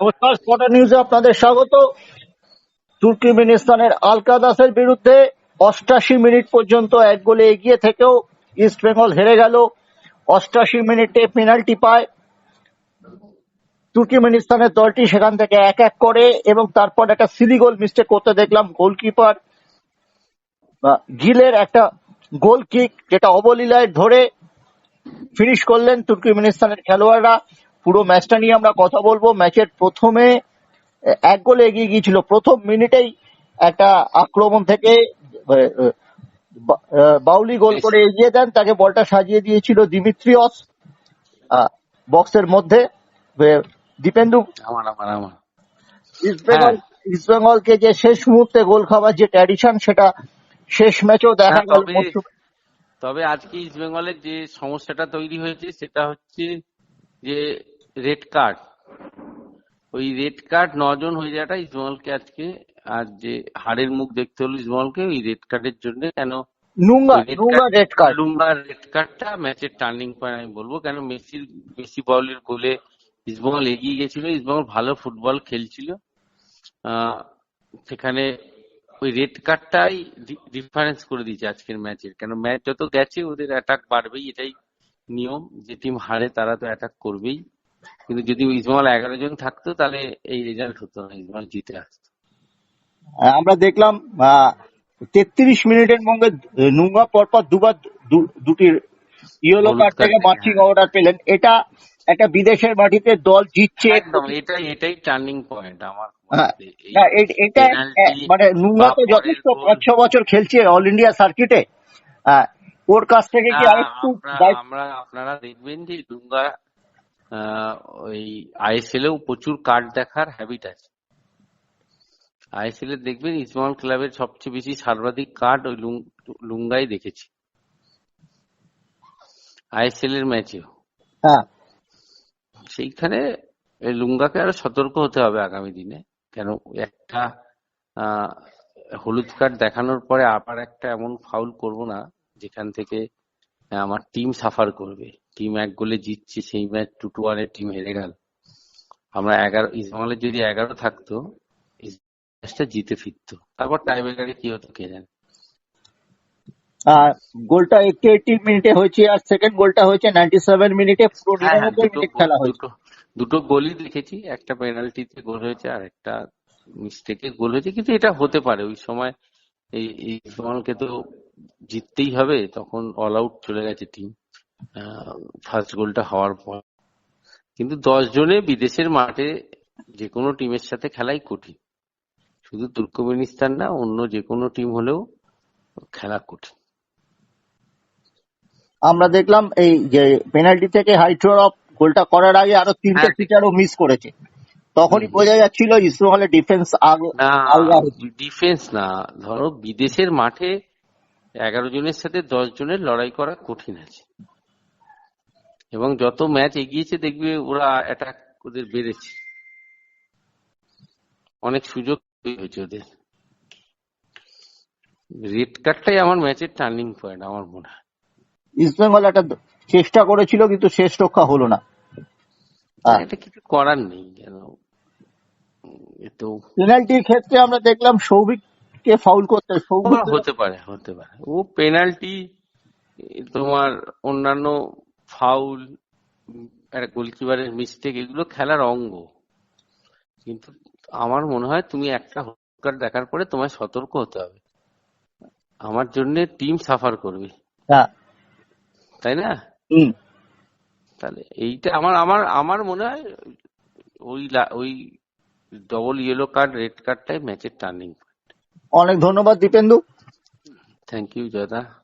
নমস্কার স্পটার নিউজে আপনাদের স্বাগত। তুর্কমেনিস্তানের আলকাদাসের বিরুদ্ধে অষ্টাশি মিনিট পর্যন্ত এক গোলে এগিয়ে থেকেও ইস্ট বেঙ্গল হেরে গেল। অষ্টাশি মিনিটে পেনাল্টি পায়। তুর্কমেনিস্তানের দলটি সেখান থেকে এক এক করে এবং তারপর একটা সিলি গোল মিস্টেক করতে দেখলাম গোলকিপার গিলের একটা গোল কিক যেটা অবলীলায় ধরে ফিনিশ করলেন তুর্কমেনিস্তানের খেলোয়াড়রা। পুরো ম্যাচটা নিয়ে আমরা কথা বলব। ম্যাচের প্রথমে এক গোলে এগিয়ে গিয়েছিল। প্রথম মিনিটেই একটা আক্রমণ থেকে বাউলি গোল করে এগিয়ে দেন। তাকে বলটা সাজিয়ে দিয়েছিল দিমিত্রিয়স বক্সের মধ্যে। দীপেন্দু। আমার আমার আমার। ইস্ট বেঙ্গলকে যে শেষ মুহূর্তে গোল খাবার যে ট্র্যাডিশন সেটা শেষ ম্যাচেও দেখা হ্যাঁ, গেল তবে তবে আজকে ইস্ট বেঙ্গলের যে সমস্যাটা তৈরি হয়েছে সেটা হচ্ছে যে রেড কার্ড। ওই রেড কার্ড নজন হয়ে যাওয়াটা ইস্ট বেঙ্গলকে আজকে আর যে হারের মুখ দেখতে হলো ইস্ট বেঙ্গলকে ওই রেড কার্ডের জন্য কেন রেড কার্ড লুঙ্গার রেড কার্ডটা ম্যাচের টার্নিং পয়েন্ট আমি বলব। কেন মেসির মেসি বলের গোলে ইস্টবেঙ্গল এগিয়ে গেছিল। ইস্টবেঙ্গল ভালো ফুটবল খেলছিল। আহ, সেখানে ওই রেড কার্ডটাই ডিফারেন্স করে দিয়েছে আজকের ম্যাচের। কেন ম্যাচ যত গেছে ওদের অ্যাটাক বাড়বেই। এটাই নিয়ম। যে টিম হারে তারা তো অ্যাটাক করবেই। কিন্তু যদি ইস্টবেঙ্গল এগারো জন থাকতো তাহলে এই রেজাল্ট হতো না ইস্টবেঙ্গল জিতে আসতো। আমরা দেখলাম তেত্রিশ মিনিটের মধ্যে নুঙ্গা পরপর দুবার দুটি ইয়েলো কার্ড থেকে মার্চিং হ্যাঁ। অর্ডার পেলেন। এটা একটা বিদেশের মাটিতে দল জিতছে। একদম এটাই এটাই টার্নিং পয়েন্ট আমার হ্যাঁ, এটা মানে নুঙ্গা তো যথেষ্ট পাঁচ ছ বছর খেলছে অল ইন্ডিয়া সার্কিটে ওর কাছ থেকে কি আরেকটু আমরা আপনারা দেখবেন যে ডুঙ্গা আহ, ওই আইএসএল এও প্রচুর কার্ড দেখার হ্যাবিট আছে। আইএসএল এ দেখবেন ইসমাল ক্লাবের সবচেয়ে বেশি সর্বাধিক কার্ড ওই লুঙ্গাই দেখেছি। আইএসএল এর ম্যাচেও হ্যাঁ। সেইখানে লুঙ্গাকে আরও সতর্ক হতে হবে আগামী দিনে। কেন একটা আহ, হলুদ কার্ড দেখানোর পরে আবার একটা এমন ফাউল করব না যেখান থেকে আমার টিম সাফার করবে। টিম এক গোলে জিতছে সেই ম্যাচ টু টু ওয়ানের টিম হেরে গেল। আমরা এগারো ইসমালের যদি এগারো থাকতো ম্যাচটা জিতে ফিরতো। তারপর টাইব্রেকারে কি হতো কে জানে? আহ, গোলটা এইটি মিনিটে হয়েছে আর সেকেন্ড গোলটা হয়েছে নাইনটি সেভেন মিনিটে পুরো হ্যাঁ হ্যাঁ নিরানব্বই মিনিট খেলা হয়েছে। দুটো গোলই দেখেছি একটা পেনাল্টিতে গোল হয়েছে আর একটা মিস্টেকে গোল হয়েছে কিন্তু এটা হতে পারে। ওই সময় এই এই ইসমালকে তো জিততেই হবে তখন অল আউট চলে গেছে টিম ফার্স্ট গোলটা হওয়ার পর। কিন্তু দশ জনে বিদেশের মাঠে যে কোনো টিমের সাথে খেলাই কঠিন। শুধু তুর্কমেনিস্তান না অন্য যে কোনো টিম হলেও খেলা কঠিন। আমরা দেখলাম এই যে পেনাল্টি থেকে হাইট্রোর অফ গোলটা করার আগে আরও তিনটে হ্যাঁ। ফিচারও মিস করেছে। তখনই বোঝা যাচ্ছিল ইসরোহলের ডিফেন্স না আলগা ডিফেন্স না। ধরো বিদেশের মাঠে এগারো জনের সাথে দশ জনের লড়াই করা কঠিন আছে। এবং যত ম্যাচ এগিয়েছে দেখবে ওরা অ্যাটাক ওদের বেড়েছে। অনেক সুযোগ হয়েছে ওদের। রেড কার্ডটাই আমার ম্যাচের টার্নিং পয়েন্ট আমার মনে হয়। ইস্ট বেঙ্গল একটা চেষ্টা করেছিল কিন্তু শেষ রক্ষা হলো না। এটা কিছু করার নেই কেন? তো পেনাল্টির ক্ষেত্রে আমরা দেখলাম সৌভিককে ফাউল করতে সৌভিক হতে পারে হতে পারে। ও পেনাল্টি তোমার অন্যান্য ফাউল একটা গোলকিপারের মিস্টেক এগুলো খেলার অঙ্গ। কিন্তু আমার মনে হয় তুমি একটা হুকার দেখার পরে তোমায় সতর্ক হতে হবে। আমার জন্য টিম সাফার করবে। তাই না? তাহলে এইটা আমার আমার আমার মনে হয় ওই ওই ডবল ইয়েলো কার্ড রেড কার্ডটাই ম্যাচের টার্নিং অনেক ধন্যবাদ দীপেন্দু। Thank you Joyda.